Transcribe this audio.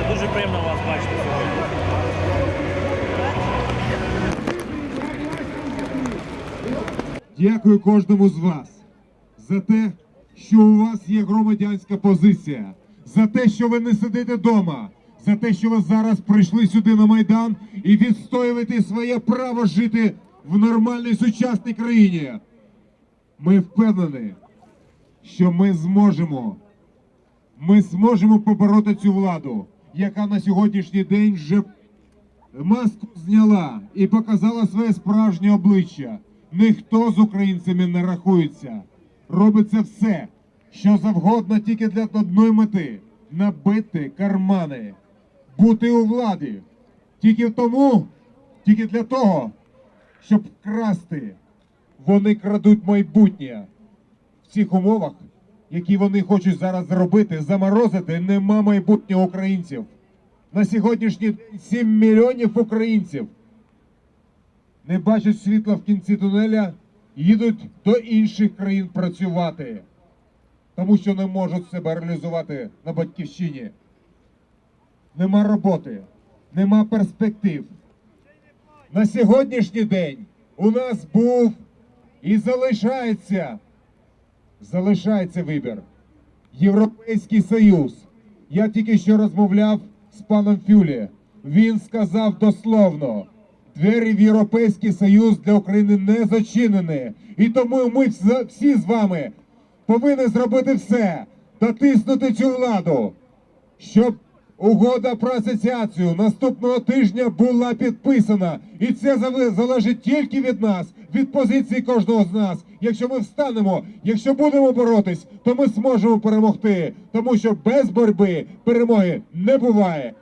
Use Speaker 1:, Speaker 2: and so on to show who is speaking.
Speaker 1: але дуже приємно вас бачити.
Speaker 2: Дякую кожному з вас за те, що у вас є громадянська позиція, за те, що ви не сидите вдома, за те, що ви зараз прийшли сюди на Майдан і відстоюєте своє право жити в нормальній сучасній країні. Ми впевнені, що ми зможемо, ми зможемо побороти цю владу, яка на сьогоднішній день вже маску зняла і показала своє справжнє обличчя. Ніхто з українцями не рахується. Робиться все, що завгодно тільки для одної мети набити кармани, бути у владі. Тільки тому, тільки для того, щоб красти. Вони крадуть майбутнє. В цих умовах, які вони хочуть зараз зробити, заморозити, нема майбутнього українців. На сьогоднішній день 7 мільйонів українців не бачать світла в кінці тунеля, їдуть до інших країн працювати, тому що не можуть себе реалізувати на батьківщині. Нема роботи, нема перспектив. На сьогоднішній день у нас був і залишається, залишається вибір. Європейський Союз. Я тільки що розмовляв з паном Фюлі. Він сказав дословно: двері в Європейський Союз для України не зачинені. І тому ми всі з вами повинні зробити все, дотиснути цю владу, щоб угода про асоціацію наступного тижня була підписана. І це залежить тільки від нас, від позиції кожного з нас. Якщо ми встанемо, якщо будемо боротись, то ми зможемо перемогти, тому що без боротьби перемоги не буває.